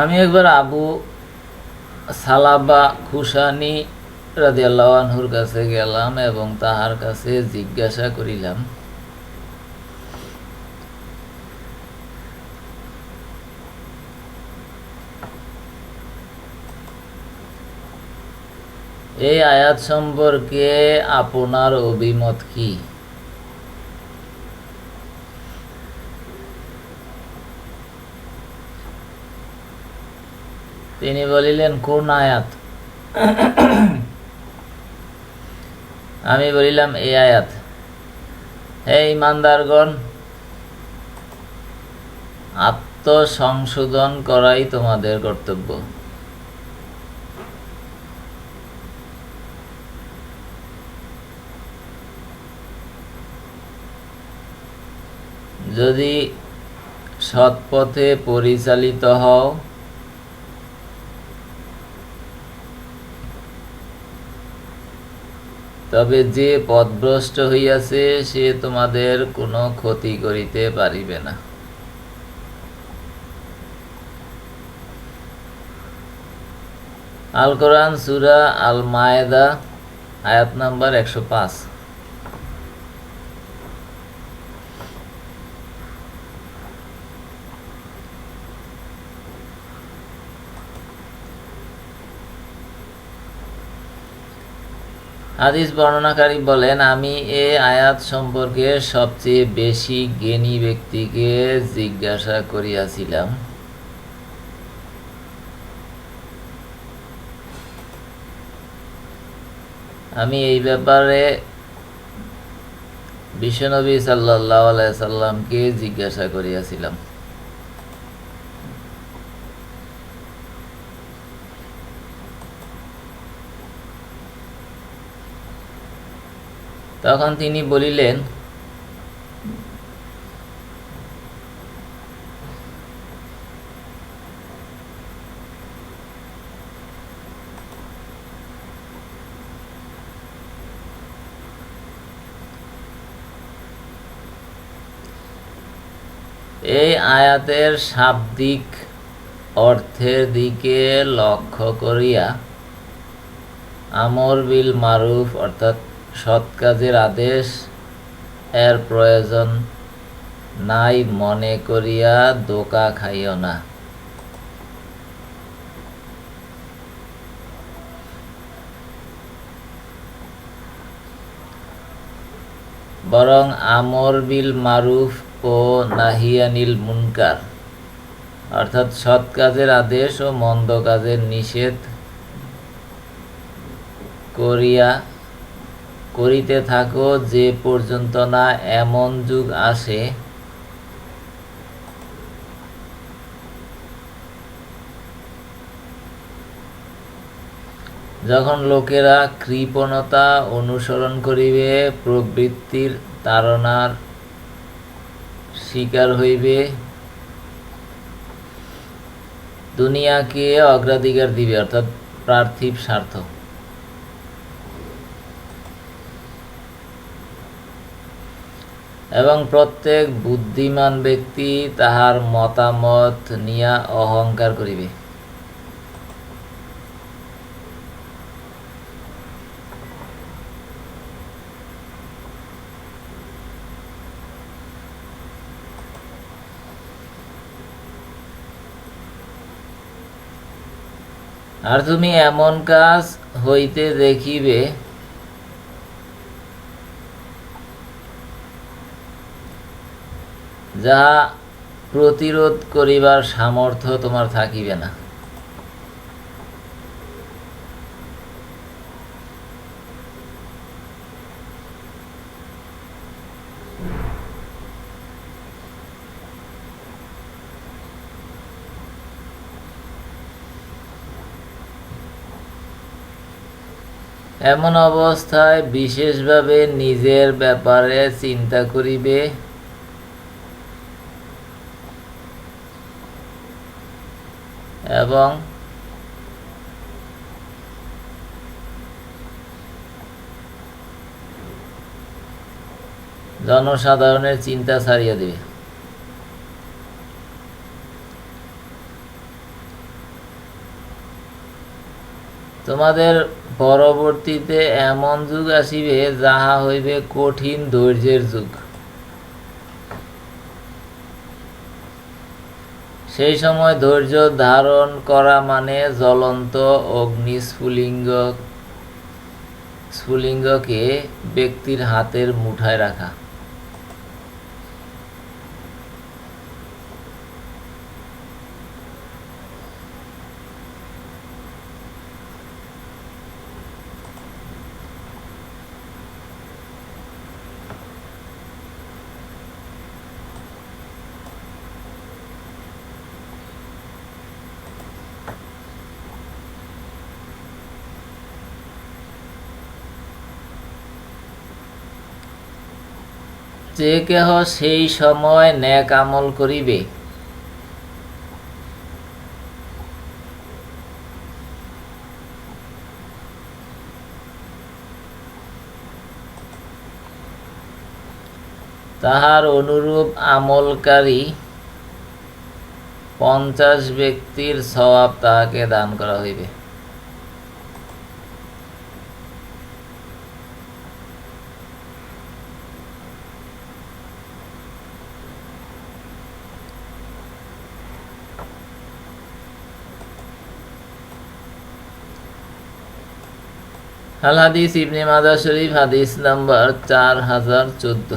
আমি একবার আবু সালাবা খুশানি রাদিয়াল্লাহু আনহুর কাছে গেলাম এবং তাহার কাছে জিজ্ঞাসা করিলাম, এই আয়াত সম্পর্কে আপনার অভিমত কি? তিনি বলিলেন, কোন আয়াত? আমি বলিলাম এই আয়াত। হে ইমানদারগণ, আত্মসংশোধন করাই তোমাদের কর্তব্য। যদি সৎপথে পরিচালিত হও তবে যে পথভ্রষ্ট হইয়াছে, সে তোমাদের কোনো ক্ষতি করিতে পারিবে না। আল কোরআন সুরা আল মায়েদা আয়াত নাম্বার একশো পাঁচ। হাদিস বর্ণনাকারী বলেন, আমি এ আয়াত সম্পর্কে সবচেয়ে বেশি জ্ঞানী ব্যক্তিকে জিজ্ঞাসা করিয়াছিলাম। আমি এই ব্যাপারে বিশ্বনবী সাল্লাহ সাল্লামকে জিজ্ঞাসা করিয়াছিলাম। তখন তিনি বলিলেন এই আয়াতের শাব্দিক অর্থের দিকে লক্ষ্য করিয়া আমর বিল মারুফ অর্থাৎ সৎ কাজের আদেশ এর প্রয়োজন নাই মনে করিয়া দোকা খাইও না। বরং আমর বিল মারুফ ও নাহিয়ানিল মুনকার, অর্থাৎ সৎ কাজের আদেশ ও মন্দ কাজের নিষেধ করিয়া করিতে থাকো যে পর্যন্ত না এমন যুগ আসে। যখন লোকেরা কৃপণতা অনুসরণ করিবে, প্রবৃত্তির তাড়নার শিকার হইবে। দুনিয়াকে অগ্রাধিকার দিবে, অর্থাৎ পার্থিব স্বার্থ। এবং প্রত্যেক বুদ্ধিমান ব্যক্তি তাহার মতামত নিয়া অহংকার করিবে। আর তুমি এমন কাজ হইতে দেখিবে যাহা প্রতিরোধ করিবার সামর্থ্য তোমার থাকিবে না। এমন অবস্থায় বিশেষভাবে নিজের ব্যাপারে চিন্তা করিবে। এবং জনসাধারণের চিন্তা ছাড়িয়ে দেবে। তোমাদের পরবর্তীতে এমন যুগ আসিবে, যাহা হইবে কঠিন ধৈর্যের যুগ। সেই সময় ধৈর্য ধারণ করা মানে জ্বলন্ত অগ্নিস্ফুলিঙ্গ স্ফুলিঙ্গকে ব্যক্তির হাতের মুঠায় রাখা। যে কেহ সেই সময় ন্যাক আমল করিবে। তাহার অনুরূপ আমলকারী পঞ্চাশ ব্যক্তির স্বভাব তাহাকে দান করা হইবে। আল হাদিস ইবনে মাদা শরীফ হাদিস নাম্বার চার হাজার চোদ্দ।